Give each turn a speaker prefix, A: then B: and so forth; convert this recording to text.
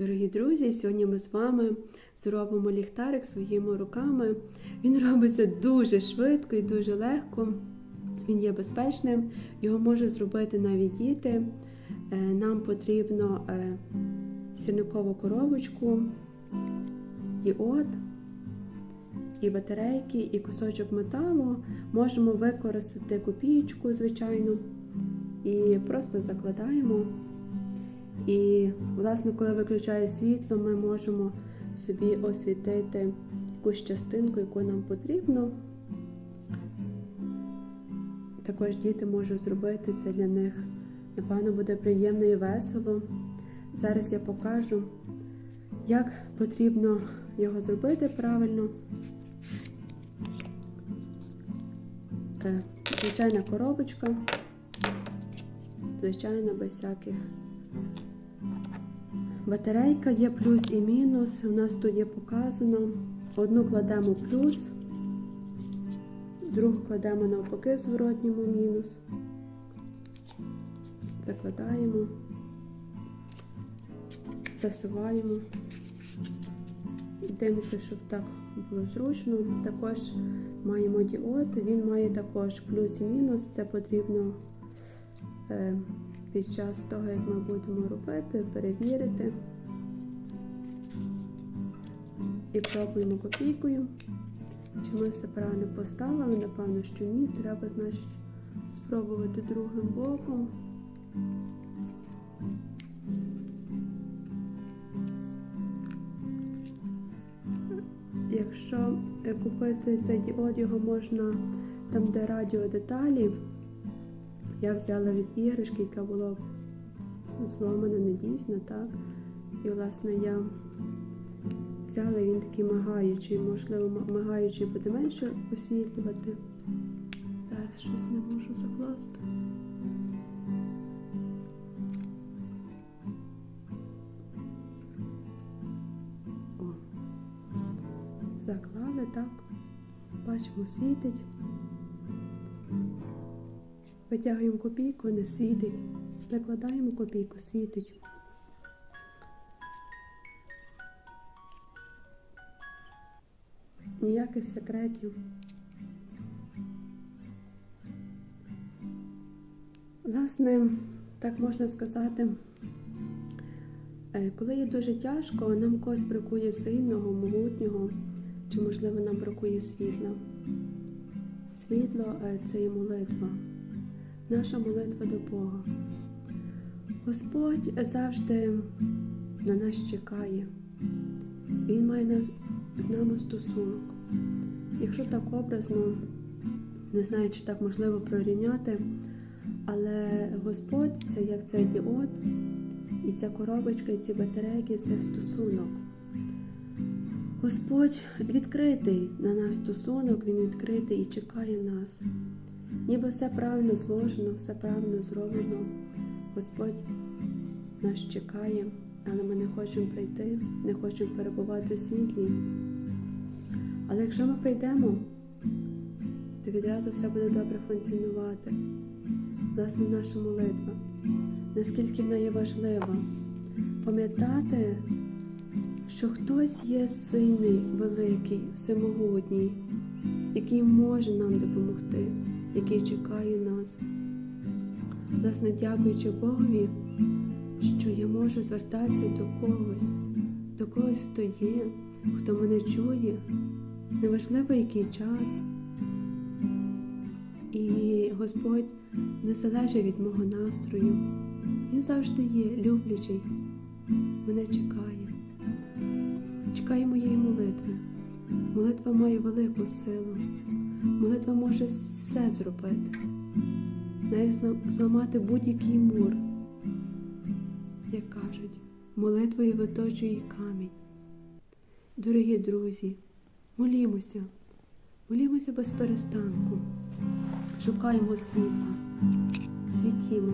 A: Дорогі друзі, сьогодні ми з вами зробимо ліхтарик своїми руками. Він робиться дуже швидко і дуже легко. Він є безпечним, його можуть зробити навіть діти. Е, Нам потрібно е, сірникову коробочку, діод, і батарейки, і кусочок металу. Можемо використати копієчку, звичайно, і просто закладаємо. І, власне, коли виключає світло, ми можемо собі освітити якусь частинку, яку нам потрібно. Також діти можуть зробити це для них. Напевно, буде приємно і весело. Зараз я покажу, як потрібно його зробити правильно. Е, Звичайна коробочка, звичайно, без всяких. Батарейка є плюс і мінус. У нас тут є показано. Одну кладемо плюс, другу кладемо навпаки зворотньому мінус. Закладаємо, засуваємо. Дивимося, щоб так було зручно. Також маємо діод, він має також плюс і мінус. Це потрібно е, під час того, як ми будемо робити, перевірити. І пробуємо копійкою. Чи ми все правильно поставили? Напевно, що ні. Треба, значить, спробувати другим боком. Якщо купити цей діод, можна там, де радіодеталі, я взяла від іграшки, яка була зломана, недійсна, так? І, власне, я взяла він такий мигаючий, можливо, мигаючий буде менше освітлювати. Зараз щось не можу закласти. О. Заклали так. Бачимо, світить. Витягуємо копійку, не світить. Накладаємо копійку, світить. Ніяких секретів. Власне, так можна сказати, е, коли є дуже тяжко, нам когось бракує сильного, могутнього, чи, можливо, нам бракує світла. Світло е, це є молитва, наша молитва до Бога. Господь завжди на нас чекає. Він має з нами стосунок. Якщо так образно, не знаю, чи так можливо прорівняти, але Господь це як цей діод, і ця коробочка, і ці батарейки це стосунок. Господь відкритий на нас стосунок, Він відкритий і чекає нас. Ніби все правильно зложено, все правильно зроблено. Господь нас чекає, але ми не хочемо прийти, не хочемо перебувати в світлі. Але якщо ми прийдемо, то відразу все буде добре функціонувати. Власне, наша молитва, наскільки вона є важлива, пам'ятати, що хтось є сильний, великий, всемогутній, який може нам допомогти, який чекає нас. Власне, дякуючи Богові, що я можу звертатися до когось, до когось, хто є, хто мене чує, неважливо який час. І Господь не залежить від мого настрою. Він завжди є люблячий, мене чекає. Чекає моєї молитви. Молитва має велику силу. Молитва може все зробити, навіть зламати будь-який мур. Як кажуть, молитвою виточує камінь. Дорогі друзі, молімося, молімося без перестанку, шукаємо світла, світімо.